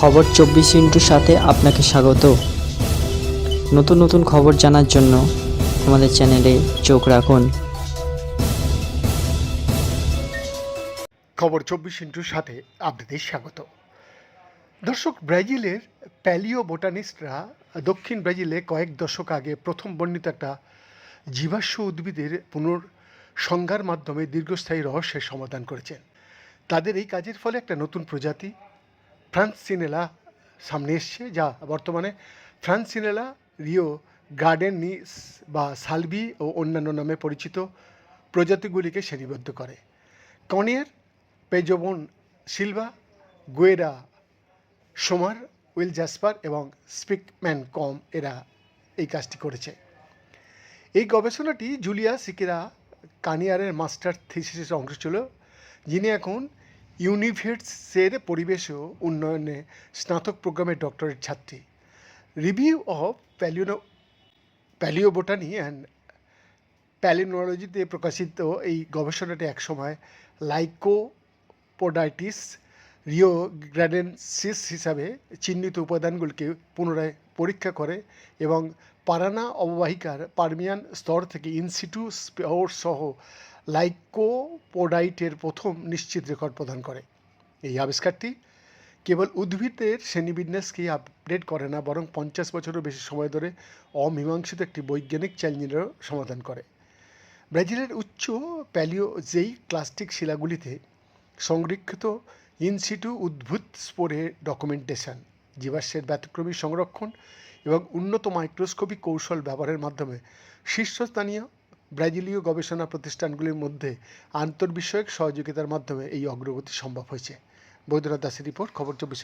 খবর চব্বিশ ইন্টুর সাথে আপনাকে স্বাগত। নতুন নতুন খবর জানার জন্য আমাদের চ্যানেলে চোখ রাখুন। খবর চব্বিশ ইন্টুর সাথে আপনাদের স্বাগত। দর্শক, ব্রাজিলের প্যালিও বোটানিস্টরা দক্ষিণ ব্রাজিলে কয়েক দশক আগে প্রথম বর্ণিত একটা জীবাশ্ম উদ্ভিদের পুনর্সংজ্ঞার মাধ্যমে দীর্ঘস্থায়ী রহস্যের সমাধান করেছেন। তাদের এই কাজের ফলে একটা নতুন প্রজাতি ফ্রান্সিনেলা সামনে এসছে, যা বর্তমানে ফ্রান্সিনেলা, রিও গার্ডেন নিস বা সালভি ও অন্যান্য নামে পরিচিত প্রজাতিগুলিকে শ্রেণীবদ্ধ করে। কনিয়ার পেজোবন Silva, Guerra, Sommer, Will Jasper এবং স্পিকম্যান কম এরা এই কাজটি করেছে। এই গবেষণাটি জুলিয়া সিকিরা কানিয়ারের মাস্টার থিসিসের অংশ ছিল, যিনি এখন ইউনিভার্সের পরিবেশ উন্নয়নে স্নাতক প্রোগ্রামের ডক্টরেট ছাত্রী। রিভিউ অফ প্যালিওনো প্যালিওবোটানি অ্যান্ড প্যালিনোলজিতে প্রকাশিত এই গবেষণাটি একসময় লাইকোপোডাইটিস রিও গ্র্যাডেন্সিস হিসাবে চিহ্নিত উপাদানগুলিকে পুনরায় পরীক্ষা করে এবং পারানা অববাহিকার পারমিয়ান স্তর থেকে ইনসিটু স্পোর সহ লাইকোপোডাইটের প্রথম নিশ্চিত রেকর্ড প্রদান করে। এই আবিষ্কারটি কেবল উদ্ভিদের শ্রেণীবিন্যাসকেই আপডেট করে না, বরং পঞ্চাশ বছরেরও বেশি সময় ধরে অমীমাংসিত একটি বৈজ্ঞানিক চ্যালেঞ্জেরও সমাধান করে। ব্রাজিলের উচ্চ প্যালিওজেই ক্লাস্টিক শিলাগুলিতে সংরক্ষিত ইনসিটু উদ্ভূত স্পোরে ডকুমেন্টেশন জীবাশ্মের ব্যতিক্রমী সংরক্ষণ এবং উন্নত মাইক্রোস্কোপিক কৌশল ব্যবহারের মাধ্যমে শীর্ষস্থানীয় ব্রাজিলীয় গবেষণা প্রতিষ্ঠানগুলির মধ্যে আন্তর্বিষয়ক সহযোগিতার মাধ্যমে এই অগ্রগতি সম্ভব হয়েছে। বৈদ্যনাথ দাসের রিপোর্ট, খবর চব্বিশ